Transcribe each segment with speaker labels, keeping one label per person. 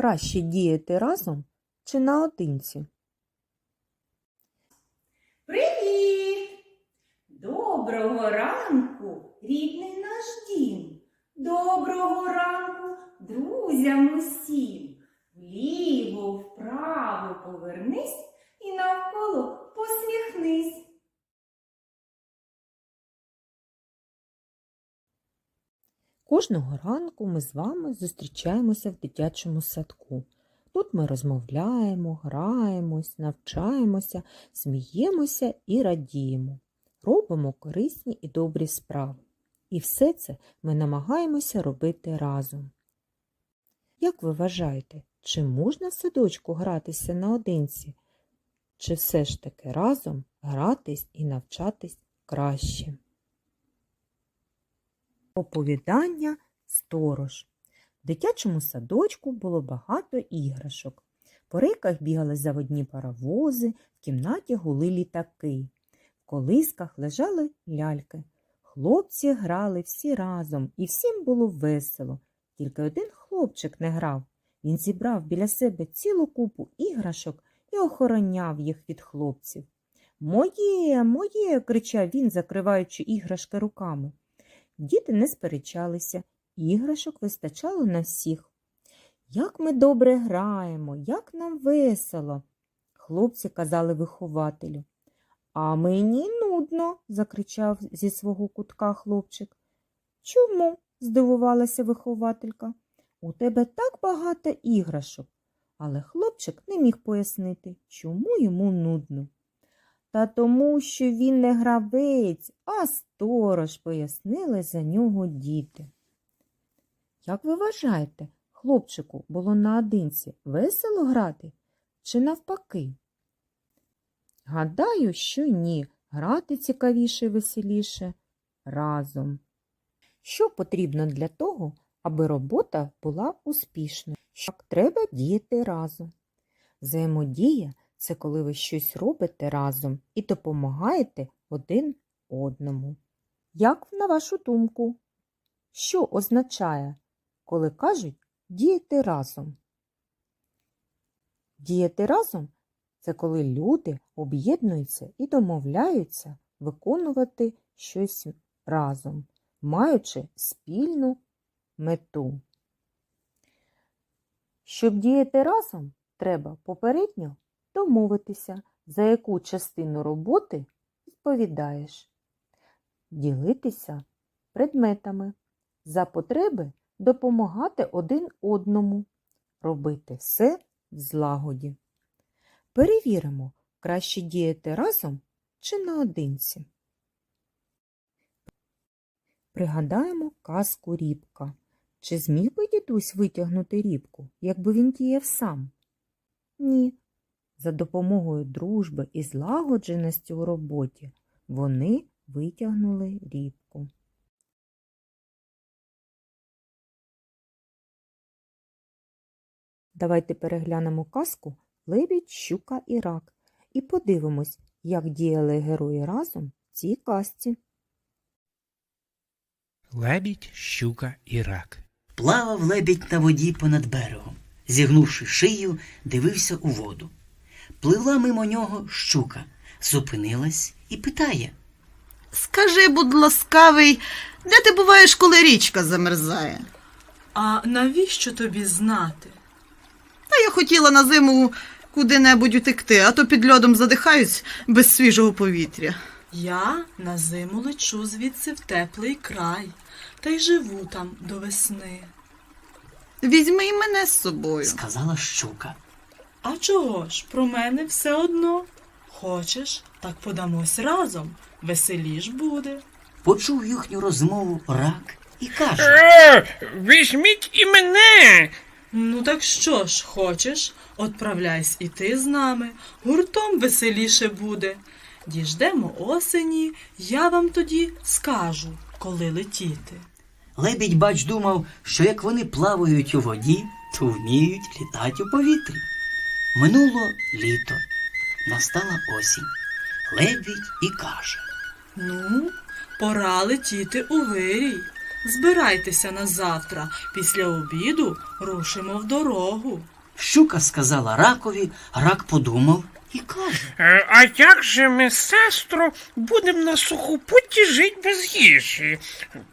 Speaker 1: Краще діяти разом чи наодинці?
Speaker 2: Привіт! Доброго ранку, рідний наш дім. Доброго ранку, друзям усім. Вліво, вправо повернись і навколо посміхнись.
Speaker 1: Кожного ранку ми з вами зустрічаємося в дитячому садку. Тут ми розмовляємо, граємось, навчаємося, сміємося і радіємо, робимо корисні і добрі справи. І все це ми намагаємося робити разом. Як ви вважаєте, чи можна в садочку гратися наодинці? Чи все ж таки разом гратись і навчатись краще? Оповідання Сторож. В дитячому садочку було багато іграшок. По рейках бігали заводні паровози, в кімнаті гули літаки. В колисках лежали ляльки. Хлопці грали всі разом, і всім було весело. Тільки один хлопчик не грав. Він зібрав біля себе цілу купу іграшок і охороняв їх від хлопців. Моє, моє, кричав він, закриваючи іграшки руками. Діти не сперечалися, іграшок вистачало на всіх. Як ми добре граємо, як нам весело, хлопці казали вихователю. А мені нудно, закричав зі свого кутка хлопчик. Чому? здивувалася вихователька. У тебе так багато іграшок. Але хлопчик не міг пояснити, чому йому нудно. Та тому, що він не гравець, а сторож, пояснили за нього діти. Як ви вважаєте, хлопчику було наодинці весело грати чи навпаки? Гадаю, що ні, грати цікавіше і веселіше разом. Що потрібно для того, аби робота була успішною? Як треба діяти разом. Взаємодія це коли ви щось робите разом і допомагаєте один одному. Як на вашу думку, що означає, коли кажуть діяти разом? Діяти разом це коли люди об'єднуються і домовляються виконувати щось разом, маючи спільну мету. Щоб діяти разом, треба попередньо домовитися, за яку частину роботи відповідаєш, ділитися предметами, за потреби допомагати один одному, робити все в злагоді. Перевіримо, краще діяти разом чи наодинці. Пригадаємо казку рібка. Чи зміг би дідусь витягнути рібку, якби він діяв сам? Ні. За допомогою дружби і злагодженості у роботі вони витягнули рібку. Давайте переглянемо казку Лебідь, щука і рак і подивимось, як діяли герої разом в цій казці.
Speaker 3: Лебідь, щука і рак.
Speaker 4: Плавав лебідь на воді понад берегом, зігнувши шию, дивився у воду. Пливла мимо нього щука, зупинилась і питає.
Speaker 5: Скажи, будь ласкавий, де ти буваєш, коли річка замерзає?
Speaker 6: А навіщо тобі знати?
Speaker 5: Та я хотіла на зиму куди-небудь утекти, а то під льодом задихаюсь без свіжого повітря.
Speaker 6: Я на зиму лечу звідси в теплий край, та й живу там до весни.
Speaker 5: Візьми і мене з собою.
Speaker 4: Сказала щука.
Speaker 6: А чого ж, про мене все одно? Хочеш, так подамось разом, веселіш буде.
Speaker 4: Почув їхню розмову рак і каже.
Speaker 3: Е, візьміть і мене.
Speaker 6: Ну так що ж, хочеш, отправляйся і ти з нами, гуртом веселіше буде. Діждемо осені, я вам тоді скажу, коли летіти.
Speaker 4: Лебідь, бач, думав, що як вони плавають у воді, то вміють літати у повітрі. Минуло літо, настала осінь. Лебідь і каже.
Speaker 6: Ну, пора летіти у вирій. збирайтеся на завтра. Після обіду рушимо в дорогу.
Speaker 4: Щука сказала ракові, рак подумав і каже.
Speaker 3: Е, А як же ми, сестро, будемо на сухопутті жити без їжі?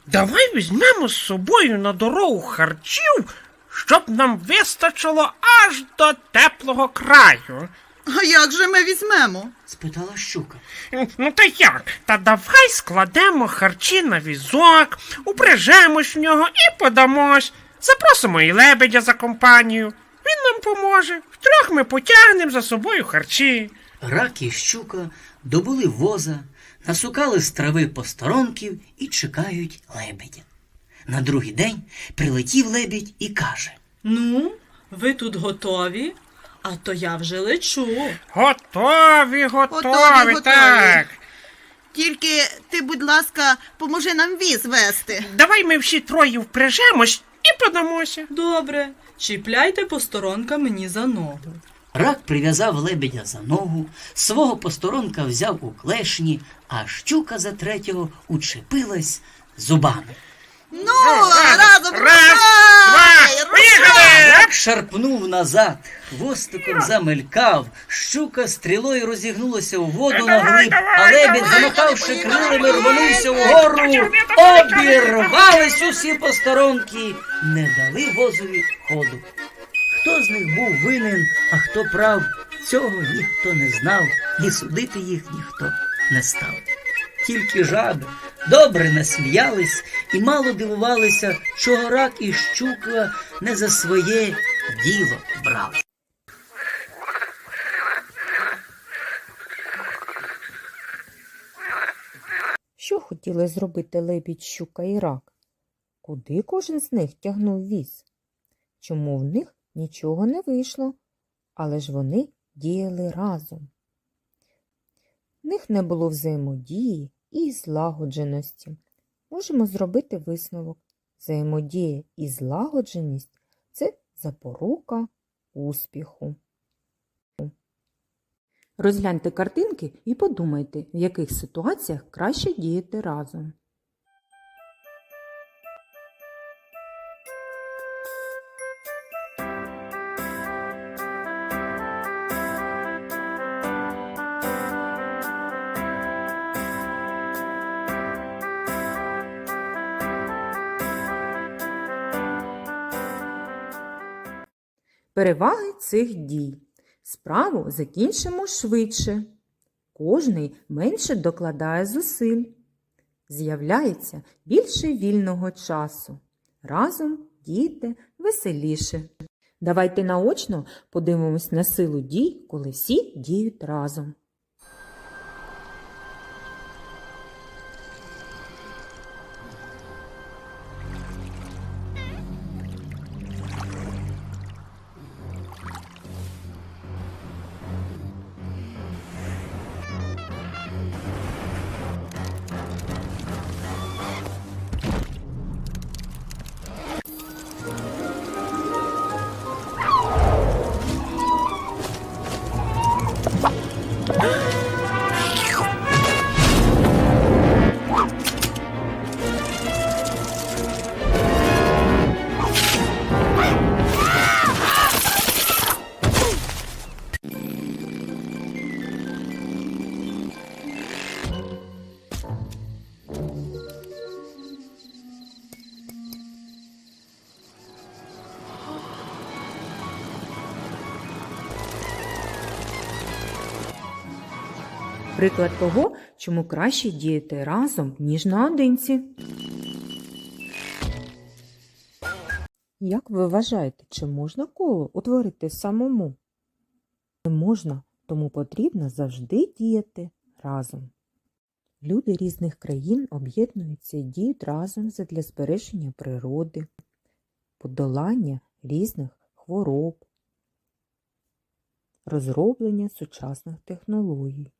Speaker 3: Давай візьмемо з собою на дорогу харчів, щоб нам вистачило аж до теплого краю.
Speaker 5: А як же ми візьмемо?
Speaker 4: спитала щука.
Speaker 3: Ну та як? Та давай складемо харчі на візок, упряжемось в нього і подамось. Запросимо і лебедя за компанію. Він нам поможе. Втрьох ми потягнемо за собою харчі.
Speaker 4: Рак і щука добули воза, насукали з трави посторонків і чекають лебедя. На другий день прилетів лебідь і каже.
Speaker 6: Ну, ви тут готові? А то я вже лечу.
Speaker 3: Готові, готові,
Speaker 5: Готові, готові.
Speaker 3: так.
Speaker 5: Тільки ти, будь ласка, поможи нам віз вести.
Speaker 3: Давай ми всі троє впряжемось і подамося.
Speaker 6: Добре, чіпляйте посторонка мені за ногу.
Speaker 4: Рак прив'язав лебедя за ногу, свого посторонка взяв у клешні, а щука за третього учепилась зубами.
Speaker 5: Ну, разом
Speaker 3: Раз, два, поїхали!
Speaker 4: Шарпнув назад, хвостиком замелькав, щука стрілою розігнулася у воду на глиб, а лебідь, замахавши крилами, рванувся вгору, обірвались усі посторонки, не дали возові ходу. Хто з них був винен, а хто прав, цього ніхто не знав, і судити їх ніхто не став. Тільки жаби добре насміялись і мало дивувалися, чого рак і щука не за своє діло брали.
Speaker 1: Що хотіли зробити лебідь, щука і рак? Куди кожен з них тягнув віз? Чому в них нічого не вийшло? Але ж вони діяли разом. В них не було взаємодії і злагодженості. Можемо зробити висновок. Взаємодія і злагодженість це запорука успіху. Розгляньте картинки і подумайте, в яких ситуаціях краще діяти разом. Переваги цих дій. Справу закінчимо швидше. Кожний менше докладає зусиль. З'являється більше вільного часу. Разом дійте веселіше. Давайте наочно подивимось на силу дій, коли всі діють разом. Приклад того, чому краще діяти разом, ніж наодинці. Як ви вважаєте, чи можна коло утворити самому? Не можна, тому потрібно завжди діяти разом. Люди різних країн об'єднуються і діють разом задля збереження природи, подолання різних хвороб, розроблення сучасних технологій.